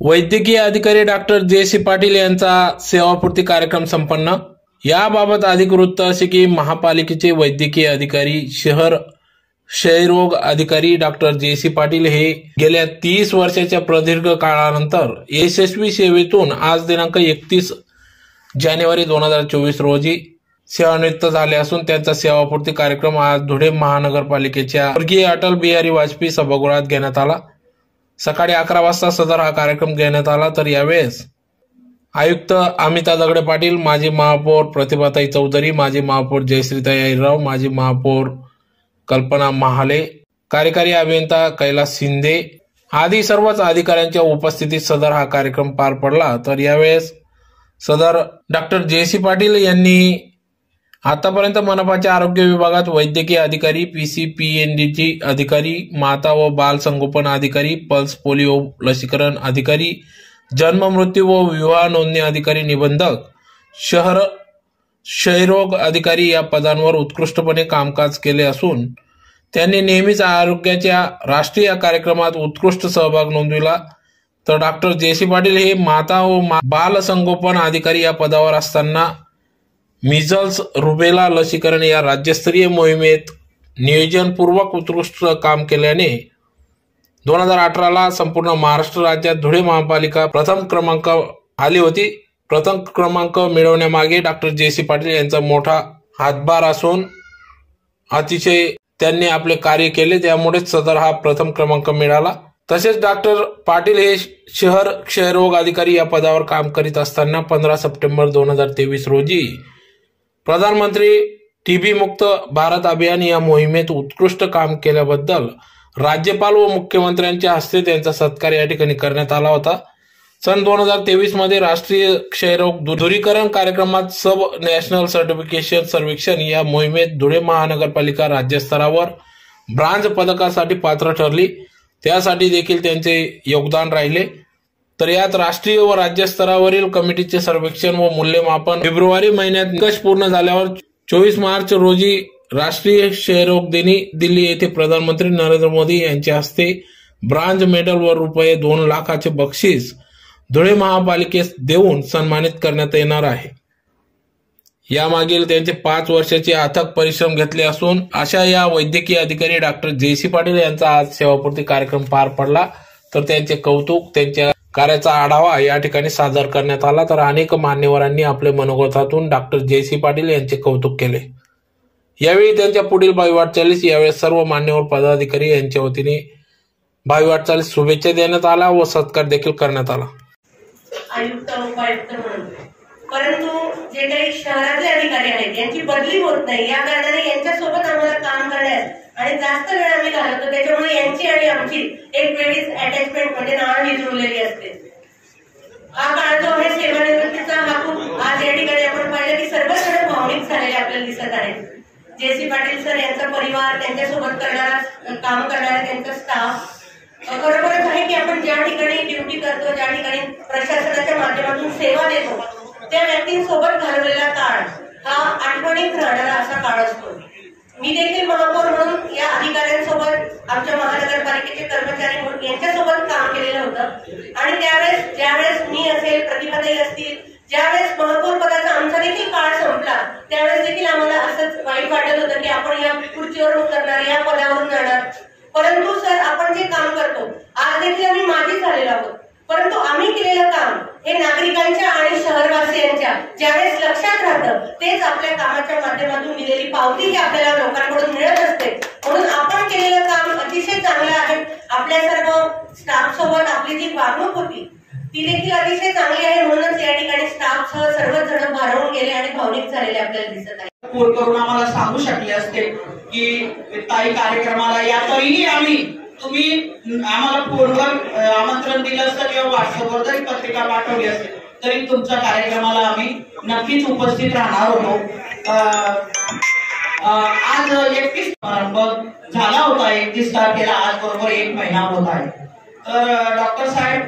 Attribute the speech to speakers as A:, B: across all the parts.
A: वैद्यकीय अधिकारी doctor J C Patil यांचा सेवापूर्ती कार्यक्रम संपन्न. याबाबत अधिक वृत्त असे की महापालिकेचे वैद्यकीय अधिकारी शहर क्षयरोग अधिकारी डॉक्टर जे सी पाटील हे गेल्या तीस वर्षाच्या प्रदीर्घ काळानंतर यशस्वी सेवेतून आज दिनांक एकतीस जानेवारी दोन हजार चोवीस रोजी सेवानिवृत्त झाले असून त्यांचा सेवापूर्ती कार्यक्रम आज धुळे महानगरपालिकेच्या स्वर्गीय अटल बिहारी वाजपेयी सभागृहात घेण्यात आला. सकाळी अकरा वाजता सदर हा कार्यक्रम घेण्यात आला तर यावेळेस आयुक्त अमिता दगडे पाटील माजी महापौर प्रतिभाताई चौधरी माजी महापौर जयश्रीताई अहिरराव माजी महापौर कल्पना महाले कार्यकारी अभियंता कैलास शिंदे आदी सर्वच अधिकाऱ्यांच्या उपस्थितीत सदर हा कार्यक्रम पार पडला. तर यावेळेस सदर डॉक्टर जे सी पाटील यांनी आतापर्यंत मनपाच्या आरोग्य विभागात वैद्यकीय अधिकारी पीसीपीएनडीची अधिकारी माता व बाल संगोपन अधिकारी पल्स पोलिओ लसीकरण अधिकारी जन्म मृत्यू व विवाह नोंदणी अधिकारी निबंधक शहर क्षयरोग अधिकारी या पदांवर उत्कृष्टपणे कामकाज केले असून त्यांनी नेहमीच आरोग्याच्या राष्ट्रीय कार्यक्रमात उत्कृष्ट सहभाग नोंदविला. तर डॉक्टर जे सी पाटील हे माता व बाल संगोपन अधिकारी या पदावर असताना मिझल्स रुबेला लसीकरण या राज्यस्तरीय मोहिमेत नियोजनपूर्वक उत्कृष्ट काम केल्याने दोन हजार अठराला संपूर्ण महाराष्ट्र राज्यात धुळे महापालिका प्रथम क्रमांक आली होती. प्रथम क्रमांक मिळवण्यामागे डॉक्टर जे सी पाटील यांचा मोठा हातभार असून अतिशय त्यांनी आपले कार्य केले त्यामुळेच सदर हा प्रथम क्रमांक मिळाला. तसेच डॉक्टर पाटील हे शहर क्षयरोग अधिकारी या पदावर काम करीत असताना पंधरा सप्टेंबर दोन हजार तेवीस रोजी प्रधानमंत्री टीबी मुक्त भारत अभियान या मोहिमेत उत्कृष्ट काम केल्याबद्दल राज्यपाल व मुख्यमंत्र्यांच्या हस्ते त्यांचा सत्कार या ठिकाणी करण्यात आला होता. सन दोन हजार तेवीसमध्ये राष्ट्रीय क्षयरोग दूरीकरण कार्यक्रमात सब नॅशनल सर्टिफिकेशन सर्वेक्षण या मोहिमेत धुळे महानगरपालिका राज्यस्तरावर ब्रांज पदकासाठी पात्र ठरली. त्यासाठी देखील त्यांचे योगदान राहिले. तर यात राष्ट्रीय व राज्य स्तरावरील कमिटीचे सर्वेक्षण व मूल्यमापन फेब्रुवारी महिन्यात निकष पूर्ण झाल्यावर चोवीस मार्च रोजी राष्ट्रीय क्षयरोग दिनी दिल्ली येथे प्रधानमंत्री नरेंद्र मोदी यांच्या हस्ते ब्रांज मेडल व रुपये दोन लाखाचे बक्षीस धुळे महापालिकेस देऊन सन्मानित करण्यात येणार आहे. यामागील त्यांचे पाच वर्षाचे अथक परिश्रम घेतले असून अशा या वैद्यकीय अधिकारी डॉक्टर जे सी पाटील यांचा आज सेवापूर्ती कार्यक्रम पार पडला. तर त्यांचे कौतुक त्यांच्या कार्याचा आढावा या ठिकाणी सादर करण्यात आला. तर अनेक मान्यवरांनी आपल्या मनोगतातून डॉक्टर जे सी पाटील यांचे कौतुक केले. यावेळी त्यांच्या पुढील बावी वाटचालीस यावेळी सर्व मान्यवर पदाधिकारी यांच्या वतीने बावी वाटचालीस शुभेच्छा देण्यात आला व सत्कार देखील करण्यात आला.
B: आयुक्त उपायुक्त म्हणून परंतु जे काही शहरातले अधिकारी आहेत यांची बदली होत नाही. या कारणाने यांच्यासोबत आम्हाला काम करण्यास आणि जास्त वेळ आम्ही घालवतो. त्याच्यामुळे यांची आणि आमची एक वेगळीच अटॅचमेंट म्हणजे नाळ जुळलेली असते. हा काळ जो आहे सेवानिवृत्तीचा हा खूप आज या ठिकाणी आपण पाहिलं की सर्वजण भावनिक झालेले आपल्याला दिसत आहेत. जे सी पाटील सर यांचा परिवार त्यांच्यासोबत करणारा काम करणारा त्यांचा स्टाफ बरोबरच आहे की आपण ज्या ठिकाणी ड्युटी करतो ज्या ठिकाणी प्रशासनाच्या माध्यमातून सेवा देतो त्या व्यक्तींसोबत घालवलेला काळ हा आठवणीत राहणारा असा काळ असतो मी देखील महापौर म्हणून या अधिकाऱ्यांसोबत आमच्या महानगरपालिकेचे कर्मचारी म्हणून यांच्यासोबत काम केलेलं होतं. आणि त्यावेळेस ज्यावेळेस मी असेल प्रतिभाताई असतील ज्यावेळेस महापौर पदाचा आमचा देखील काळ संपला त्यावेळेस देखील आम्हाला असंच वाईट वाटत होतं की आपण या खुर्चीवरून करणार या पदावरून जाणार. परंतु सर आपण जे काम करतो आज देखील आम्ही मागे झालेलो आहोत. परंतु आम्ही केलेलं काम हे नागरिकांच्या आणि शहरवासियांच्या ज्यावेळेस लक्षात राहतं तेच आपल्या कामाच्या माध्यमातून दिलेली पावती ही आपल्याला लोकांकडून मिळत असते. म्हणून आपण केलेलं काम अतिशय चांगलं आहे. आपल्या सर्व स्टाफ सोबत आपली जी वागणूक होती ती देखील अतिशय चांगली आहे. म्हणूनच या ठिकाणी स्टाफ सह सर्वच जण भारावून गेले आणि भावनिक झालेले आपल्याला दिसत आहे.
C: फोन करून आम्हाला सांगू शकले असते की ताई कार्यक्रमाला या तरीही आम्ही तुम्ही आम्हाला फोनवर आमंत्रण दिलं असतं किंवा व्हॉट्सअपवर जरी पत्रिका पाठवली असते तरी तुमच्या कार्यक्रमाला आम्ही नक्कीच उपस्थित राहणार होतो. आज एकतीस समारंभ झाला होता एकतीस तारखेला आज बरोबर एक महिना होत आहे. तर डॉक्टर साहेब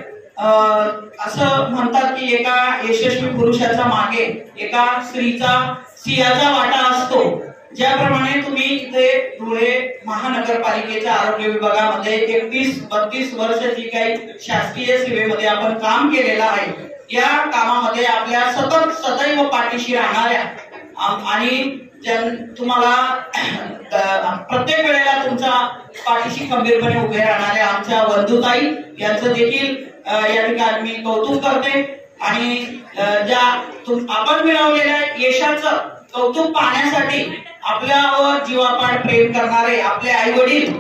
C: असं म्हणतात की एका यशस्वी पुरुषाच्या मागे एका स्त्रीचा सियाचा वाटा असतो. ज्याप्रमाणे तुम्ही इथे धुळे महानगरपालिकेच्या आरोग्य विभागामध्ये एकतीस बत्तीस वर्ष जी काही शासकीय सेवेमध्ये आपण काम केलेलं आहे या कामामध्ये आपल्या सतत सदैव पाठीशी राहणाऱ्या आणि तुम्हाला प्रत्येक वेळेला तुमच्या पाठीशी खंबीरपणे उभे राहणाऱ्या आमच्या बंधुताई यांचं देखील या ठिकाणी मी कौतुक करते. आणि ज्या आपण मिळवलेल्या यशाचं कौतुक पाहण्यासाठी आपल्यावर जीवापाड प्रेम करणारे आपले आई वडील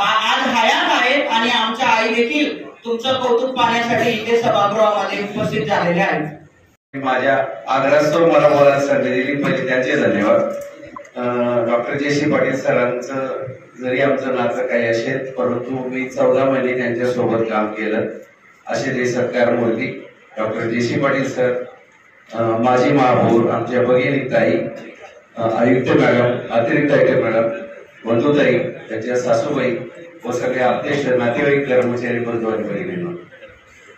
C: आज हयात आहेत आणि आमच्या आई देखील तुमचं कौतुक पाहण्यासाठी इथे सभागृहामध्ये उपस्थित झालेले आहेत.
D: माझ्या आग्रहास्तव मला बोलायला संधी दिली. म्हणजे त्यांचे धन्यवाद. डॉक्टर जे सी पाटील सरांचं जरी आमचं नातं काही असेल परंतु मी चौदा महिने त्यांच्यासोबत काम केलं. असे ते सत्कार मूर्ती doctor J C Patil sir माझी महापौर आमच्या भगिनी ताई आयुक्त मॅडम अतिरिक्त आयुक्त मॅडम बंधुताई त्यांच्या सासूबाई व सगळे अध्यक्ष नातेवाईक कर्मचारी बंधू आणि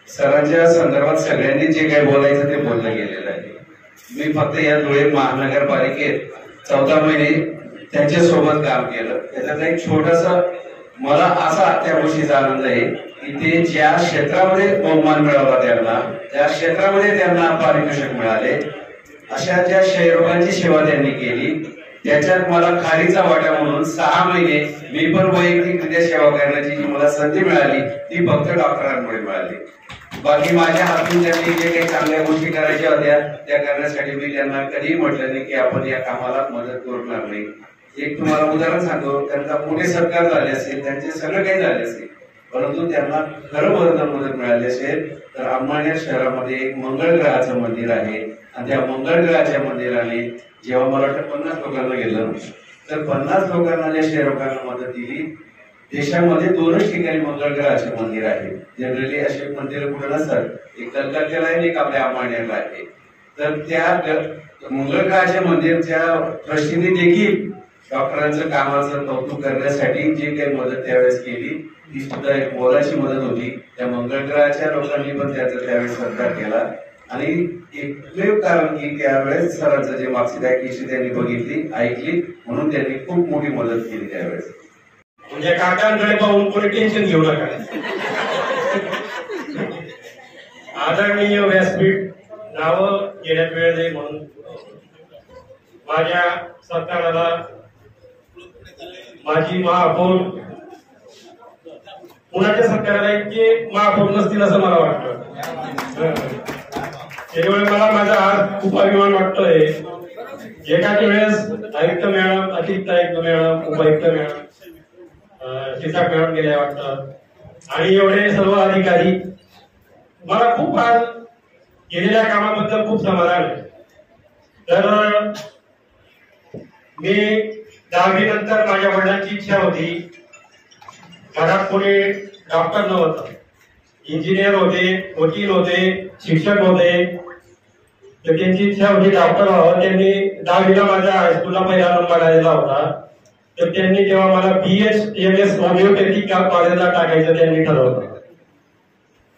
D: सरांच्या संदर्भात सगळ्यांनी जे काही बोलायचं ते बोललं गेलेलं आहे. मी फक्त या धुळे महानगरपालिकेत चौदा महिने त्यांच्यासोबत काम केलं. त्याच्यात एक छोटासा मला असा त्या गोष्टीचा आनंद आहे की ते ज्या क्षेत्रामध्ये बहुमान मिळवला त्यांना त्या क्षेत्रामध्ये त्यांना पारितोषिक मिळाले. अशा ज्या क्षयरोगांची सेवा त्यांनी केली त्याच्यात मला खारीचा वाटा म्हणून सहा महिने मी पण वैयक्तिकरित्या सेवा करण्याची जी मला संधी मिळाली ती फक्त डॉक्टरांमुळे मिळाली. बाकी माझ्या हातून त्यांनी जे काही चांगल्या गोष्टी करायच्या होत्या त्या करण्यासाठी मी त्यांना कधीही म्हटलं नाही की आपण या कामाला मदत करणार नाही. एक तुम्हाला उदाहरण सांगतो त्यांचा मोठे सरकार झाले असेल त्यांचे सगळं काही झाले असेल परंतु त्यांना खरं बरोबर मदत मिळाली असेल तर अंबाण्या शहरामध्ये एक मंगळ ग्रहाचं मंदिर आहे. आणि त्या मंगळग्रहाच्या मंदिराने जेव्हा मला वाटतं पन्नास लोकांना गेलं तर पन्नास लोकांना ज्या शेरोकांना मदत दिली देशामध्ये दोनच ठिकाणी मंगळग्रहाचे मंदिर आहे. जनरली असे मंदिर कुठे नसतात. एक कलकत्त्याला आहे एक आपल्या अंबानेरला आहे. तर त्या मंगळग्रहाच्या मंदिरच्या ट्रस्टीने देखील डॉक्टरांचं कामाचं कौतुक करण्यासाठी जी काही मदत त्यावेळेस केली ती सुद्धा एक मोलाची मदत होती. त्या मंगळग्रहाच्या लोकांनी पण त्याचा त्यावेळेस सत्कार केला. आणि एकमेव कारण की त्यावेळेस सरांचं जे मागची आहे त्यांनी बघितली ऐकली म्हणून त्यांनी खूप मोठी मदत केली त्यावेळेस.
E: म्हणजे काकांकडे पाहून कोणी टेन्शन घेऊ नका. आदरणीय व्यासपीठ नावं घेण्यात वेळ नाही म्हणून माझ्या सरकाराला माझी महापौर पुण्याच्या सरकारला इतके महापौर नसतील असं मला वाटतं. त्याच्यामुळे मला माझा आज खूप अभिमान वाटतोय. एकाच वेळेस आयुक्त मॅडम अतिरिक्त आयुक्त मॅडम उपायुक्त मॅडम शिक्षा मॅडम गेल्या वाटतात आणि एवढे सर्व अधिकारी मला खूप आज केलेल्या कामाबद्दल खूप समाधान आहे. तर मी दहावी नंतर माझ्या वडिलांची इच्छा होती. घरात कोणी डॉक्टर नव्हतं. इंजिनियर होते वकील होते शिक्षक होते. तर त्यांची इच्छा होती डॉक्टर व्हावं त्यांनी दहावीला माझ्या हायस्कूलला पहिला नंबर आलेला होता. तर त्यांनी तेव्हा मला B S M S homoeopathy कॉलेजला टाकायचं त्यांनी ठरवलं.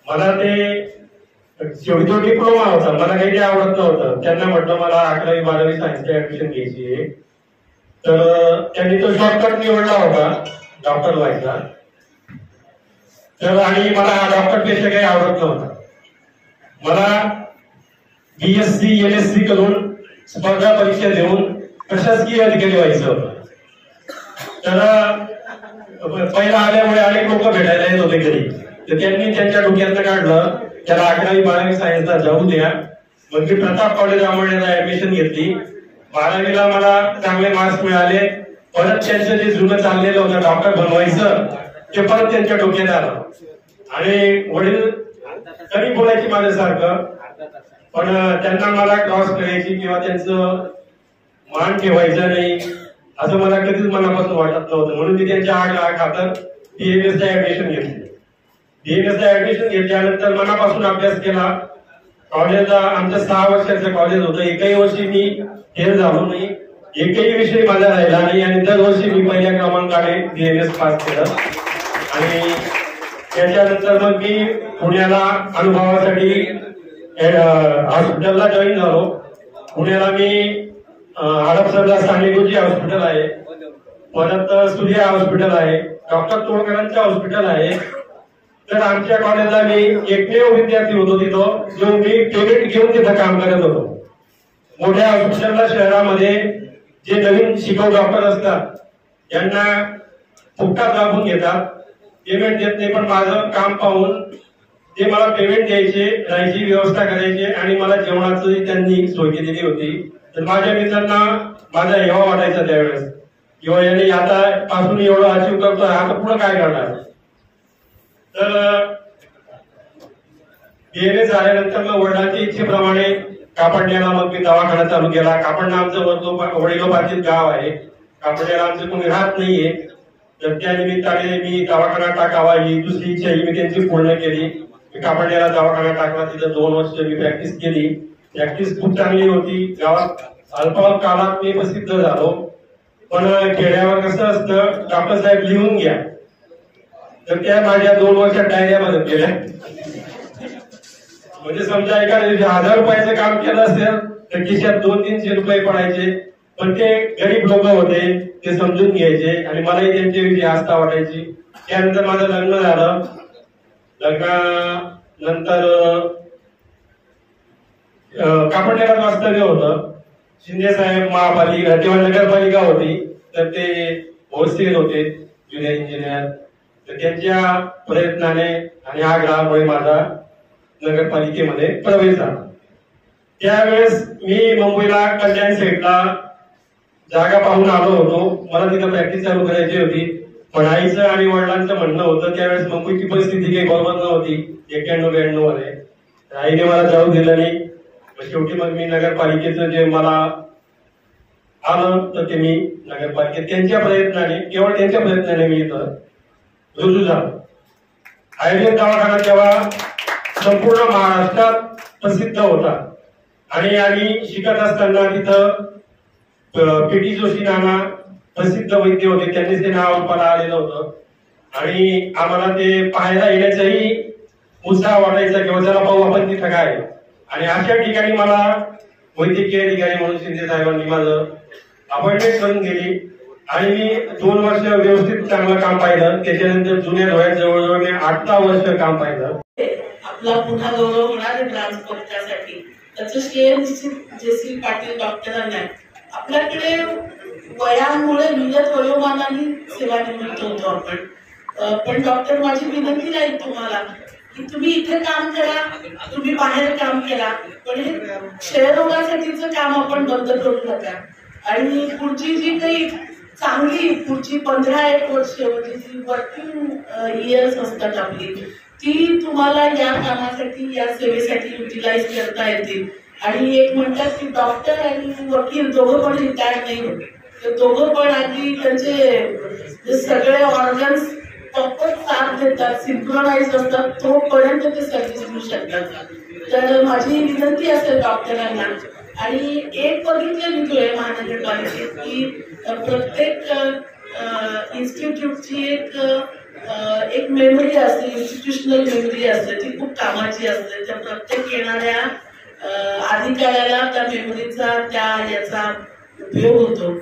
E: मला ते शेवटी तो डिप्लोमा होता मला काही ते आवडत नव्हतं. त्यांना म्हटलं मला अकरावी बारावी सायन्सला ऍडमिशन घ्यायची आहे. तर त्यांनी तो शॉर्टकट निवडला होता डॉक्टर व्हायचा तर आणि मला हा डॉक्टर पेशा काही आवडत नव्हता. मला बीएससी एम एस सी करून स्पर्धा परीक्षा देऊन प्रशासकीय अधिकारी व्हायचं. होतं तर पहिला आल्यामुळे अनेक लोक भेटायला येत होते घरी. तर त्यांनी त्यांच्या डोक्यातनं काढलं त्याला अकरावी बारावी सायन्सला जाऊ द्या. मग मी प्रताप कॉलेज आंबवण्याला ऍडमिशन घेतली. बारावीला मला चांगले मार्क्स मिळाले. परत त्यांचं जे जुनं चाललेलं होतं डॉक्टर बनवायचं ते परत त्यांच्या डोक्यात आलं. आणि वडील तरी बोलायची माझ्यासारखं. पण त्यांना मला क्रॉस करायची किंवा त्यांचं मान ठेवायचं नाही असं मला कधीच मनापासून वाटत नव्हतं. म्हणून मी त्यांच्या आठ खातर बीएमएस ला ऍडमिशन घेतली. डीएमएसला ऍडमिशन घेतल्यानंतर मनापासून अभ्यास केला. कॉलेजला आमचं सहा वर्षाचं कॉलेज होतं. एकही वर्षी मी फेल झालो नाही. एकही विषय माझा राहिला नाही आणि दरवर्षी मी पहिल्या क्रमांकाने डीएमएस पास केलं. आणि त्याच्यानंतर मग मी पुण्याला अनुभवासाठी हॉस्पिटलला जॉईन झालो. पुण्याला मी अं, हडपसरला सांगलीगुजी हॉस्पिटल आहे. परत सूर्या हॉस्पिटल आहे. डॉक्टर तोडकरांचं हॉस्पिटल आहे. तर आमच्या कॉलेजला मी एकमेव विद्यार्थी होतो तिथं जो मी पेमेंट घेऊन तिथं काम करत होतो. मोठ्या हॉस्पिटलला शहरामध्ये जे नवीन शिकव डॉक्टर असतात यांना फुकटात दाबून घेतात. पेमेंट देत नाही पण माझं काम पाहून ते मला पेमेंट द्यायचे राहायची व्यवस्था करायची आणि मला जेवणाची त्यांनी सोय केलेली होती. तर माझ्या मित्रांना माझा हेवा वाटायचा त्यावेळेस. किंवा यांनी आता पासून एवढं अचीव करतोय आता पुढे काय करणार? तर बीएमए झाल्यानंतर मग वडिलांच्या इच्छेप्रमाणे कापडण्याला मग मी दवाखाना चालू केला. कापडणं आमचं वडलो वडिलोपार्जित गाव आहे. कापडण्याला आमचं कोणी राहत नाहीये. तर त्या निमित्ताने मी दवाखाना टाकावा ही दुसरी इच्छा ही मी त्यांची पूर्ण केली. मी कापडण्याला दवाखाना टाकला. तिथं दोन वर्ष मी प्रॅक्टिस केली. प्रॅक्टिस खूप चांगली होती. गावात अल्प काळात मी प्रसिद्ध झालो. पण खेड्यावर कसं असतं डॉक्टर साहेब लिहून घ्या. तर त्या माझ्या दोन वर्षात डायऱ्या बदल केल्या म्हणजे समजा एका हजार रुपयाचं काम केलं असेल तर खिशात दोन तीनशे रुपये पडायचे. पण ते गरीब लोक होते ते समजून घ्यायचे. आणि मलाही त्यांच्याविषयी आस्था वाटायची. त्यानंतर माझं लग्न झालं. लग्नानंतर नंतर कापडण्याला वास्तव्य होतं. शिंदे साहेब महापालिका किंवा नगरपालिका होती तर ते होस्टेल होते जुनियर इंजिनियर तर त्यांच्या प्रयत्नाने आणि आग्रहामुळे माझा नगरपालिकेमध्ये प्रवेश झाला. त्यावेळेस मी मुंबईला कल्याण सेटला जागा पाहून आलो होतो. मला तिथं प्रॅक्टिस चालू करायची होती. पण आईचं आणि वडिलांचं म्हणणं होतं त्यावेळेस मुंबईची परिस्थिती काही बरोबर नव्हती. एक्क्याण्णव ब्याण्णवमध्ये. आईने मला जाऊ दिलं नाही. मग शेवटी मग मी नगरपालिकेचं जे मला आलं तर ते मी नगरपालिकेत त्यांच्या प्रयत्नाने केवळ त्यांच्या प्रयत्नाने मी इथं रुजू झालो. आयुर्वेद दवाखाना तेव्हा संपूर्ण महाराष्ट्रात प्रसिद्ध होता. आणि आम्ही शिकत असताना तिथं पीटी जोशी नाना प्रसिद्ध वैद्य होते. त्यांनीच ते नाव मला आलेलं होतं. आणि आम्हाला ते पाहायला येण्याचाही उत्साह वाटायचा किंवा चला पाहू आपण तिथं काय आणि अशा ठिकाणी मला वैद्यकीय अधिकारी म्हणून शिंदे साहेबांनी माझं अपॉइंटमेंट करून दिली. आणि मी दोन वर्ष व्यवस्थित चांगलं काम पाहिलं. त्याच्यानंतर जुन्या धोळ्यात जवळजवळ मी आठ दहा वर्ष काम पाहिलं.
F: आपला पुन्हा गौरव होणार आहे ट्रान्सपोर्टच्यासाठी. त्याचं श्रेय निश्चित जयश्री पाटील डॉक्टरांना आपल्याकडे वयामुळे म्हणजे वयोमानाने सेवानिवृत्त होतो आपण पण डॉक्टर माझी विनंती राहील तुम्हाला की तुम्ही इथे काम करा तुम्ही बाहेर काम करा पण हे क्षयरोगासाठीचं काम आपण बंद करू नका. आणि पुढची जी काही चांगली पुढची पंधरा एक वर्ष म्हणजे जी वर्किंग इयर्स असतात आपली ती तुम्हाला या कामासाठी या सेवेसाठी युटिलाइज करता येतील. आणि एक म्हणतात की डॉक्टर आणि वकील दोघं पण रिटायर नाही होते. तर दोघं पण अगदी त्यांचे सगळे ऑर्गन्स प्रॉपर साथ देतात सिंक्रोनाइज असतात तोपर्यंत ते सर्व्हिस देऊ शकतात. तर माझी विनंती असेल डॉक्टरांना आणि एक बघितलं मी तुळे महानगरपालिकेत की प्रत्येक इन्स्टिट्यूटची एक एक मेमरी असते इन्स्टिट्यूशनल मेमरी असते ती खूप कामाची असते. त्या प्रत्येक येणाऱ्या अधिकाऱ्याला त्या मेमरीचा त्या याचा उपयोग होतो.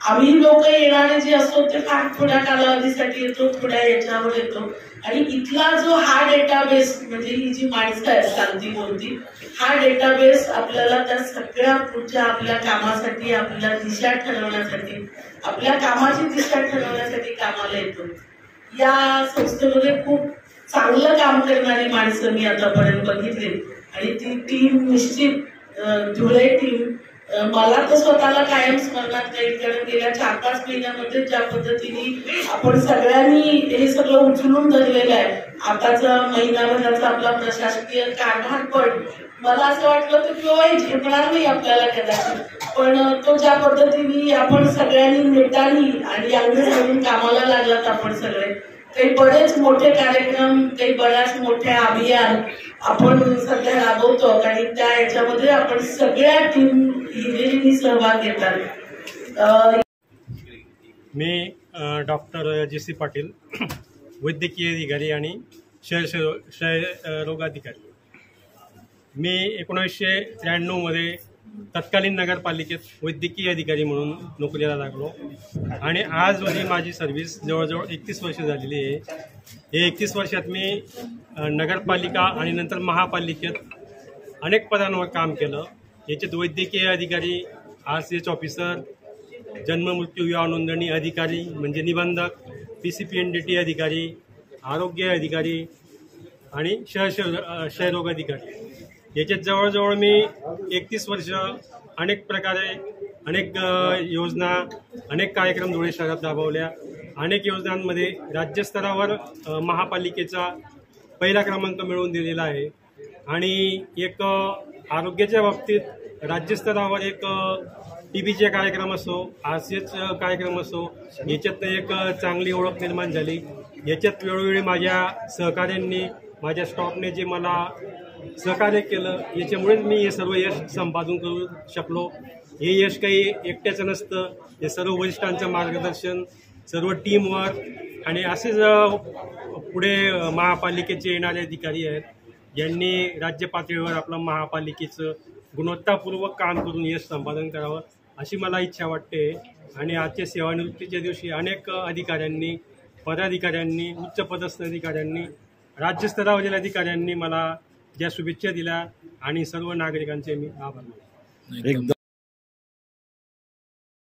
F: आम्ही लोक येणारे जे असतो ते फार थोड्या कालावधीसाठी येतो थोड्या याच्यावर येतो. आणि इथला जो हा डेटाबेस म्हणजे ही जी माणसं आहेत सांगती बोलती हा डेटाबेस आपल्याला त्या सगळ्या पुढच्या आपल्या कामासाठी आपल्या दिशा ठरवण्यासाठी आपल्या कामाची दिशा ठरवण्यासाठी कामाला येतो. या संस्थेमध्ये खूप चांगलं काम करणारी माणसं मी आतापर्यंत बघितली. आणि ती टीम निश्चित धुळे टीम मला तर स्वतःला कायम स्मरणात राहील कारण गेल्या चार पाच महिन्यामध्ये ज्या पद्धतीने आपण सगळ्यांनी हे सगळं उचलून धरलेलं आहे आताचा महिनाभराचा आपला प्रशासकीय कारभार पण मला असं वाटलं की "ओय, झेपणार नाही आपल्याला कदाचित. पण तो ज्या पद्धतीने आपण सगळ्यांनी नेटानी आणि अंग घालून कामाला लागलात आपण सगळे. काही बरेच मोठे कार्यक्रम काही बऱ्याच मोठ्या अभियान आपण सध्या राबवतो आणि त्या याच्यामध्ये आपण सगळ्या टीम हिरिरीने सहभाग घेतात.
E: मी डॉक्टर जे सी पाटील वैद्यकीय अधिकारी आणि क्षय क्षय रोगाधिकारी. मी एकोणीसशे त्र्याण्णवमध्ये तत्कालीन नगरपालिकेत वैद्यकीय अधिकारी म्हणून नोकरीला लागलो. आणि आज माझी सर्व्हिस जवळजवळ एकतीस वर्ष झालेली आहे. हे एकतीस वर्षात मी नगरपालिका आणि नंतर महापालिकेत अनेक पदांवर काम केलं. याच्यात वैद्यकीय अधिकारी आर सी एच ऑफिसर जन्म मृत्यू विवाह नोंदणी अधिकारी म्हणजे निबंधक P C P N D T अधिकारी आरोग्य अधिकारी आणि शहर क्षयरोग अधिकारी. याच्यात जवळजवळ मी एकतीस वर्ष अनेक प्रकारे अनेक योजना अनेक कार्यक्रम धुळे शहरात राबवल्या. अनेक योजनांमध्ये राज्यस्तरावर महापालिकेचा पहिला क्रमांक मिळवून दिलेला आहे. आणि एक आरोग्याच्या बाबतीत राज्यस्तरावर एक टी बीचे कार्यक्रम असो आर सी एच कार्यक्रम असो याच्यातनं एक चांगली ओळख निर्माण झाली. याच्यात वेळोवेळी माझ्या सहकाऱ्यांनी माझ्या स्टॉफने जे मला सहकार्य केलं. याच्यामुळेच मी हे सर्व यश संपादन करू शकलो. हे यश काही एकट्याचं नसतं. हे सर्व वरिष्ठांचं मार्गदर्शन सर्व टीमवर्क आणि असेच पुढे महापालिकेचे येणारे अधिकारी आहेत. यांनी राज्य पातळीवर आपलं महापालिकेचं गुणवत्तापूर्वक काम करून यश संपादन करावं अशी मला इच्छा वाटते. आणि आजच्या सेवानिवृत्तीच्या दिवशी अनेक अधिकाऱ्यांनी पदाधिकाऱ्यांनी उच्च पदस्थ अधिकाऱ्यांनी राज्यस्तरावरील अधिकाऱ्यांनी मला ज्या शुभेच्छा दिल्या आणि सर्व नागरिकांचे मी आभार मानतो.
A: एकदम.